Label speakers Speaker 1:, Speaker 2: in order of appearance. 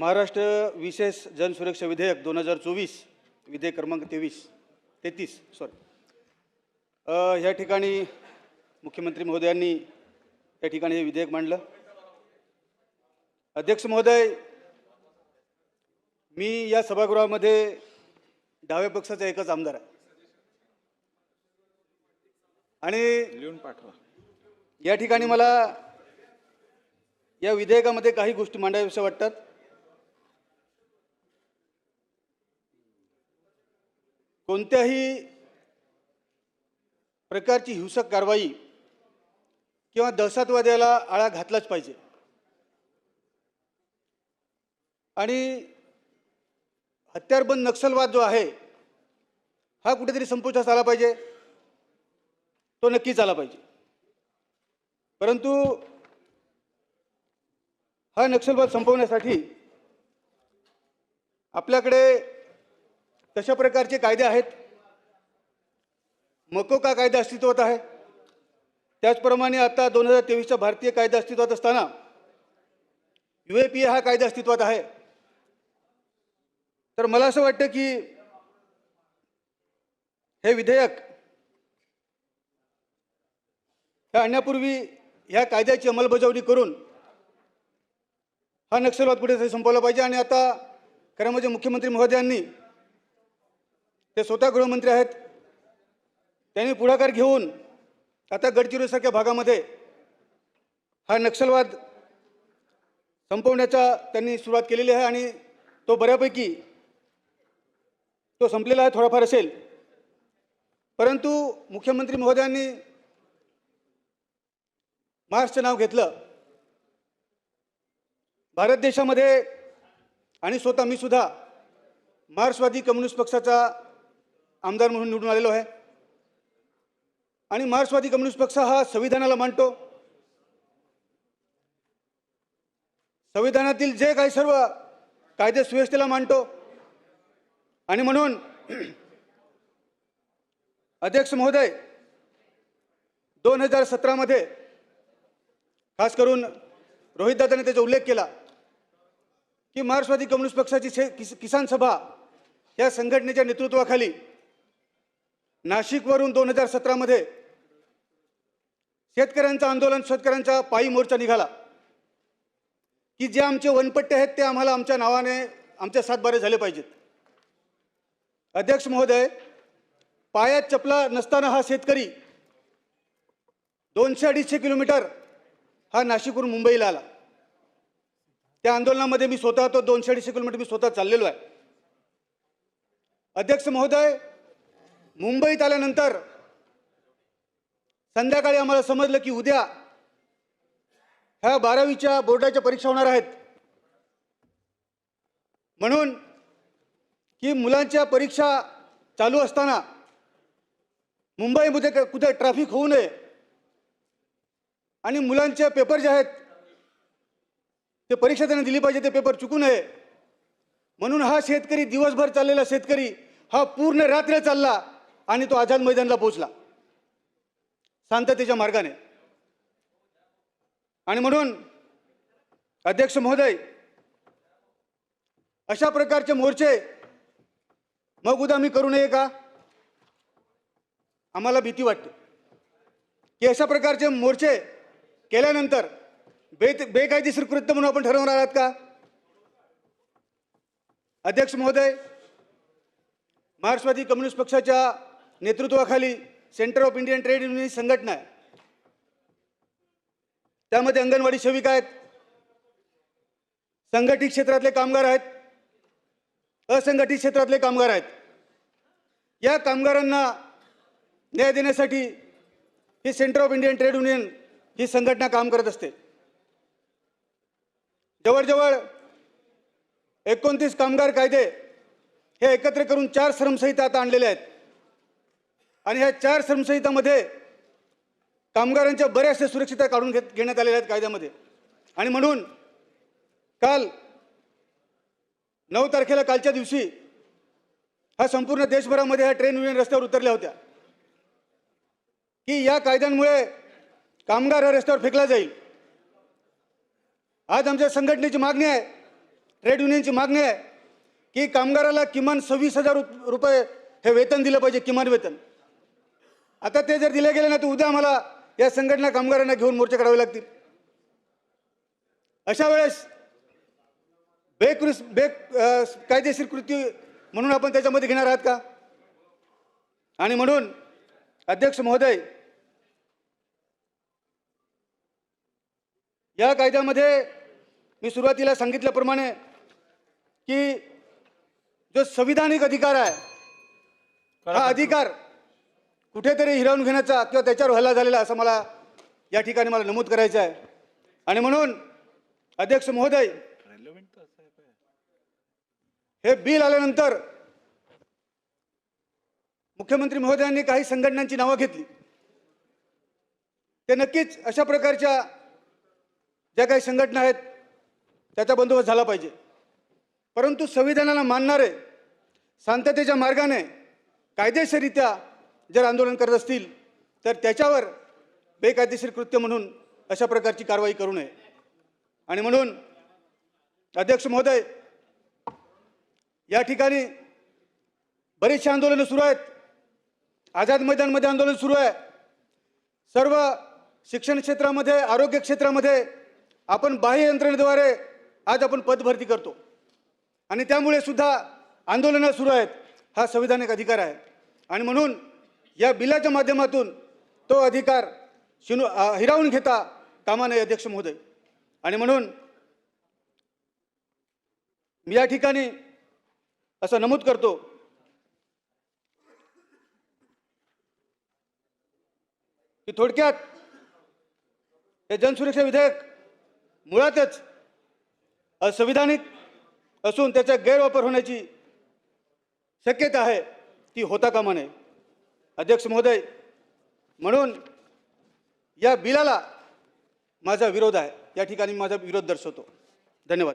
Speaker 1: महाराष्ट्र विशेष जनसुरक्षा विधेयक दोन हजार चोवीस विधेयक क्रमांक तेवीस तेहतीस सॉरी ह्या ठिकाणी मुख्यमंत्री महोदयांनी या ठिकाणी हे विधेयक मांडलं. अध्यक्ष महोदय मी या सभागृहामध्ये डाव्या पक्षाचा एकच आमदार आहे. आणि
Speaker 2: लिहून पाठवा.
Speaker 1: या ठिकाणी मला या विधेयकामध्ये काही गोष्टी मांडाव्याशा वाटतात. कोणत्याही प्रकारची हिंसक कारवाई किंवा दहशतवाद्याला आळा घातलाच पाहिजे. आणि हत्यारबंद नक्षलवाद जो आहे हा कुठेतरी संपुष्टात आला पाहिजे. तो नक्कीच आला पाहिजे. परंतु हा नक्षलवाद संपवण्यासाठी आपल्याकडे तशा प्रकारचे कायदे आहेत. मकोका कायदा अस्तित्वात आहे? त्याचप्रमाणे आता दोन हजार तेवीसचा भारतीय कायदा अस्तित्वात असताना यू ए पी ए हा कायदा अस्तित्वात आहे. तर मला असं वाटतं की हे विधेयक हे आणण्यापूर्वी ह्या कायद्याची अंमलबजावणी करून हा नक्षलवाद कुठेतरी संपवला पाहिजे. आणि आता खरं म्हणजे मुख्यमंत्री महोदयांनी ते स्वतः गृहमंत्री आहेत. त्यांनी पुढाकार घेऊन आता गडचिरोलीसारख्या भागामध्ये हा नक्षलवाद संपवण्याचा त्यांनी सुरुवात केलेली आहे आणि तो बऱ्यापैकी तो संपलेला आहे थोडाफार असेल. परंतु मुख्यमंत्री महोदयांनी महाराष्ट्रचं नाव घेतलं. भारत देशामध्ये आणि स्वतः मी सुद्धा मार्क्सवादी कम्युनिस्ट पक्षाचा आमदार म्हणून निवडून आलेलो आहे. आणि मार्क्सवादी कम्युनिस्ट पक्ष हा संविधानाला मानतो. संविधानातील जे काही सर्व कायदे सुव्यवस्थेला मानतो. आणि म्हणून अध्यक्ष महोदय दोन हजार सतरामध्ये खास करून रोहितदादाने त्याचा उल्लेख केला की मार्क्सवादी कम्युनिस्ट पक्षाची किसान सभा या संघटनेच्या नेतृत्वाखाली नाशिकवरून दोन हजार सतरामध्ये शेतकऱ्यांचं आंदोलन शेतकऱ्यांचा पायी मोर्चा निघाला. की जे आमचे वनपट्टे आहेत ते आम्हाला आमच्या नावाने आमच्या सातबारे झाले पाहिजेत. अध्यक्ष महोदय पायात चपला नसताना हा शेतकरी दोनशे अडीचशे किलोमीटर हा नाशिकवरून मुंबईला आला. त्या आंदोलनामध्ये मी स्वतः तो दोनशे अडीचशे किलोमीटर मी स्वतः चाललेलो आहे. अध्यक्ष महोदय मुंबईत आल्यानंतर संध्याकाळी आम्हाला समजलं की उद्या ह्या बारावीच्या बोर्डाच्या परीक्षा होणार आहेत. म्हणून की मुलांच्या परीक्षा चालू असताना मुंबईमध्ये कुठे ट्रॅफिक होऊ नये आणि मुलांचे पेपर जे आहेत ते परीक्षा त्यांना दिली पाहिजे ते पेपर चुकू नये. म्हणून हा शेतकरी दिवसभर चाललेला शेतकरी हा पूर्ण रात्र चालला. आणि तो आझाद मैदानला पोहोचला. शांततेच्या मार्गाने. आणि म्हणून अध्यक्ष महोदय अशा प्रकारचे मोर्चे मग उद्या मी करू नये का? आम्हाला भीती वाटते. की अशा प्रकारचे मोर्चे केल्यानंतर बे बेकायदेशीर कृत्य म्हणून आपण ठरवणार आहात का? अध्यक्ष महोदय मार्क्सवादी कम्युनिस्ट पक्षाच्या नेतृत्वाखाली centre of Indian trade union संघटना आहे. त्यामध्ये अंगणवाडी सेविका आहेत. संघटित क्षेत्रातले कामगार आहेत. असंघटित क्षेत्रातले कामगार आहेत. या कामगारांना न्याय देण्यासाठी ही centre of Indian trade union ही संघटना काम करत असते. जवळजवळ एकोणतीस कामगार कायदे हे एकत्र करून चार श्रमसंहिता आता आणलेल्या आहेत. आणि ह्या चार श्रमसंहितामध्ये कामगारांच्या बऱ्याचशा सुरक्षितता काढून घेत घेण्यात आलेल्या आहेत कायद्यामध्ये. आणि म्हणून काल नऊ तारखेला कालच्या दिवशी हा संपूर्ण देशभरामध्ये ह्या ट्रेन युनियन रस्त्यावर उतरल्या होत्या. की या कायद्यांमुळे कामगार हा रस्त्यावर फेकला जाईल. आज आमच्या संघटनेची मागणी आहे ट्रेड युनियनची मागणी आहे की कामगाराला किमान सव्वीस हजार रुपये हे वेतन दिलं पाहिजे किमान वेतन. आता ते जर दिले गेले ना तर उद्या आम्हाला या संघटना कामगारांना घेऊन मोर्चे काढावे लागतील. अशा वेळेस बेकृस बे कायदेशीर कृती म्हणून आपण त्याच्यामध्ये घेणार आहात का? आणि म्हणून अध्यक्ष महोदय या कायद्यामध्ये मी सुरुवातीला सांगितल्याप्रमाणे की जो संविधानिक अधिकार आहे हा अधिकार कुठेतरी हिरावून घेण्याचा किंवा त्याच्यावर हल्ला झालेला असं मला या ठिकाणी मला नमूद करायचं आहे. आणि म्हणून अध्यक्ष महोदय हे बिल आल्यानंतर मुख्यमंत्री महोदयांनी काही संघटनांची नावं घेतली. ते नक्कीच अशा प्रकारच्या ज्या काही संघटना आहेत त्याचा बंदोबस्त झाला पाहिजे. परंतु संविधानाला मानणारे शांततेच्या मार्गाने कायदेशीररित्या जर आंदोलन करत असतील तर त्याच्यावर बेकायदेशीर कृत्य म्हणून अशा प्रकारची कारवाई करू नये. आणि म्हणून अध्यक्ष महोदय या ठिकाणी बरीचशी आंदोलनं सुरू आहेत. आझाद मैदानमध्ये आंदोलन सुरू आहे. सर्व शिक्षण क्षेत्रामध्ये आरोग्य क्षेत्रामध्ये आपण बाह्य यंत्रणेद्वारे आज आपण पदभरती करतो. आणि त्यामुळे सुद्धा आंदोलनं सुरू आहेत. हा संविधानिक अधिकार आहे. आणि म्हणून या बिलाच्या माध्यमातून तो अधिकार शिनू हिरावून घेता कामा नये अध्यक्ष महोदय. आणि म्हणून मी या ठिकाणी असं नमूद करतो. की थोडक्यात हे जनसुरक्षा विधेयक मुळातच असंविधानिक असून त्याचा गैरवापर होण्याची शक्यता आहे ती होता कामा नये. अध्यक्ष महोदय म्हणून या बिलाला माझा विरोध आहे. या ठिकाणी माझा विरोध दर्शवतो. धन्यवाद.